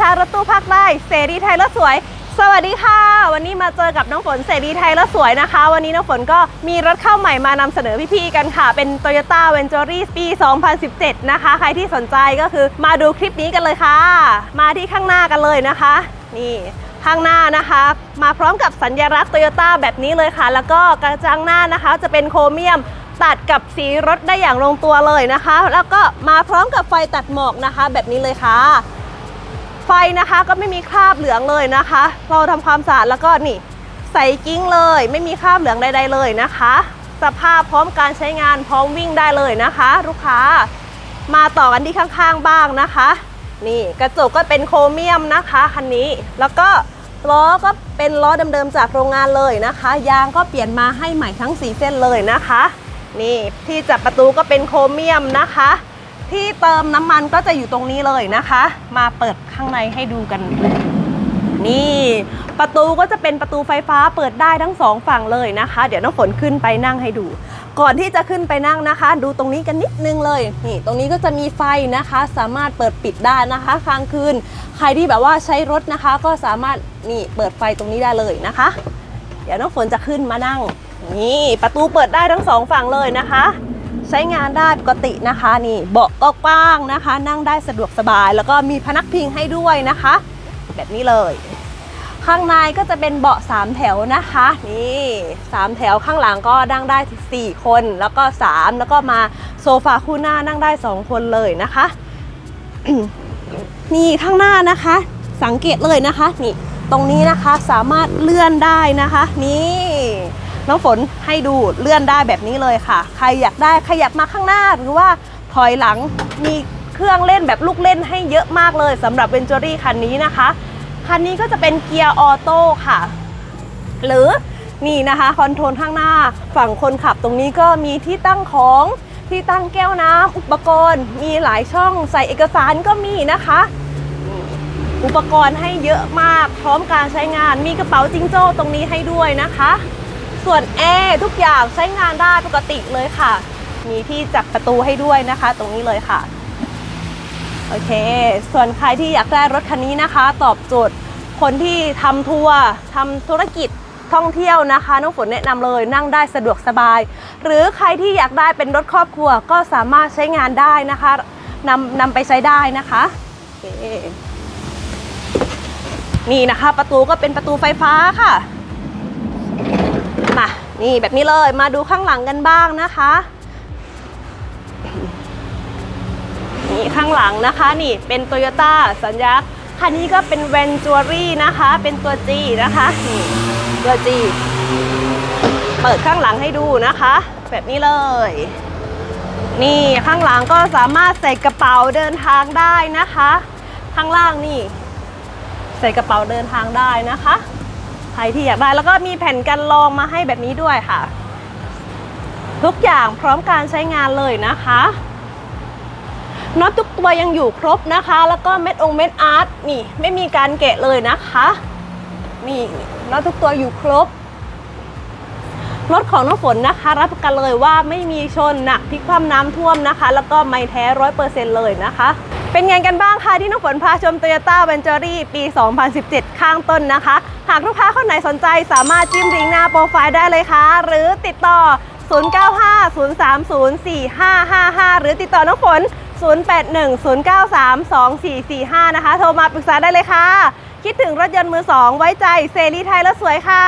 ชารถตู้ภาคใต้เสรีไทยรถสวย สวัสดีค่ะ วันนี้มาเจอกับน้องฝนเสรีไทยรถสวยนะคะ วันนี้น้องฝนก็มีรถเข้าใหม่มานำเสนอพี่ๆกันค่ะ เป็น Toyota v e n t u r y ปี 2017 นะคะ ใครที่สนใจก็คือมาดูคลิปนี้กันเลยค่ะ มาที่ข้างหน้ากันเลยนะคะ นี่ข้างหน้านะคะ มาพร้อมกับสัญลักษณ์ Toyota แบบนี้เลยค่ะ แล้วก็กระจังหน้านะคะ จะเป็นโครเมียมตัดกับสีรถได้อย่างลงตัวเลยนะคะ แล้วก็มาพร้อมกับไฟตัดหมอกนะคะ แบบนี้เลยค่ะ ไฟนะคะก็ไม่มีคราบเหลืองเลยนะคะ เราทำความสะอาดแล้วก็นี่ใส่กิ้งเลย ไม่มีคราบเหลืองใดๆเลยนะคะ สภาพพร้อมการใช้งานพร้อมวิ่งได้เลยนะคะ ลูกค้ามาต่อกันที่ข้างๆบ้างนะคะ นี่กระจกก็เป็นโครเมียมนะคะคันนี้แล้วก็ล้อก็เป็นล้อเดิมๆจากโรงงานเลยนะคะ ยางก็เปลี่ยนมาให้ใหม่ทั้งสีเส้นเลยนะคะ นี่ที่จับประตูก็เป็นโครเมียมนะคะ ที่เติมน้ำมันก็จะอยู่ตรงนี้เลยนะคะ มาเปิดข้างในให้ดูกัน นี่ประตูก็จะเป็นประตูไฟฟ้าเปิดได้ทั้งสองฝั่งเลยนะคะ เดี๋ยวน้องฝนขึ้นไปนั่งให้ดู ก่อนที่จะขึ้นไปนั่งนะคะ ดูตรงนี้กันนิดนึงเลย นี่ ตรงนี้ก็จะมีไฟนะคะ สามารถเปิดปิดได้นะคะกลางคืน ใครที่แบบว่าใช้รถนะคะ ก็สามารถนี่เปิดไฟตรงนี้ได้เลยนะคะ เดี๋ยวน้องฝนจะขึ้นมานั่ง นี่ประตูเปิดได้ทั้งสองฝั่งเลยนะคะ ใช้งานได้ปกตินะคะนี่เบาะก็กว้างนะคะ นั่งได้สะดวกสบาย แล้วก็มีพนักพิงให้ด้วยนะคะ แบบนี้เลย ข้างในก็จะเป็นเบาะ3แถวนะคะนี่3แถวข้างหลังก็นั่งได้ 4 คน แล้วก็ 3 แล้วก็มาโซฟาคู่หน้านั่งได้ 2 คนเลยนะคะ นี่ข้างหน้านะคะ สังเกตเลยนะคะนี่ตรงนี้นะคะสามารถเลื่อนได้นะคะ นี่ น้องฝนให้ดูเลื่อนได้แบบนี้เลยค่ะ ใครอยากได้ขยับมาข้างหน้าหรือว่าถอยหลังมีเครื่องเล่นแบบลูกเล่นให้เยอะมากเลยสำหรับเ e นจ u รี่คันนี้นะคะ คันนี้ก็จะเป็นเกียร์ออโต้ค่ะ หรือนี่นะคะคอนโทรลข้างหน้าฝั่งคนขับตรงนี้ก็มีที่ตั้งของที่ตั้งแก้วน้ำอุปกรณ์ มีหลายช่องใส่เอกสารก็มีนะคะ อุปกรณ์ให้เยอะมาก พร้อมการใช้งานมีกระเป๋าจิงโจ้ตรงนี้ให้ด้วยนะคะ ส่วนแอร์ทุกอย่างใช้งานได้ปกติเลยค่ะ มีที่จับประตูให้ด้วยนะคะ ตรงนี้เลยค่ะ โอเค ส่วนใครที่อยากได้รถคันนี้นะคะ ตอบโจทย์คนที่ทำทัวร์ทำธุรกิจท่องเที่ยวนะคะน้องฝนแนะนำเลยนั่งได้สะดวกสบาย หรือใครที่อยากได้เป็นรถครอบครัวก็สามารถใช้งานได้นะคะนำนำไปใช้ได้นะคะโอเคนี่นะคะประตูก็เป็นประตูไฟฟ้าค่ะ มานี่แบบนี้เลยมาดูข้างหลังกันบ้างนะคะนี่ข้างหลังนะคะนี่เป็น t o y ยต้สัญลักษณ์คันนี้ก็เป็น v e n t u r y นะคะ เป็นตัว G นะคะนี่ตัว G เปิดข้างหลังให้ดูนะคะ แบบนี้เลย นี่ข้างหลังก็สามารถใส่กระเป๋าเดินทางได้นะคะ ข้างล่างนี่ ใส่กระเป๋าเดินทางได้นะคะ ใครที่อยากได้แล้วก็มีแผ่นกันรองมาให้แบบนี้ด้วยค่ะ ทุกอย่างพร้อมการใช้งานเลยนะคะน็อตทุกตัวยังอยู่ครบนะคะ แล้วก็เม็ดองเม็ดอาร์ตนี่ไม่มีการแกะเลยนะคะนี่น็อตทุกตัวอยู่ครบรถของน้องฝนนะคะ รับประกันเลยว่าไม่มีชนหนักพิคว่ำน้ำท่วมนะคะ แล้วก็ไม่แท้ร้อยเปอร์เซ็นต์เลยนะคะ เป็นไงกันบ้างคะที่น้องฝนพาชม Toyota v e n t u r y ปี 2017 ข้างต้นนะคะ หากลูกค้าคนไหนสนใจสามารถจิ้มลิงก์หน้าโปรไฟล์ได้เลยค่ะ หรือติดต่อ 0950304555 หรือติดต่อน้องฝน 0810932445 นะคะ โทรมาปรึกษาได้เลยค่ะ คิดถึงรถยนต์มือสองไว้ใจเซรีไทยแล้วสวยค่ะ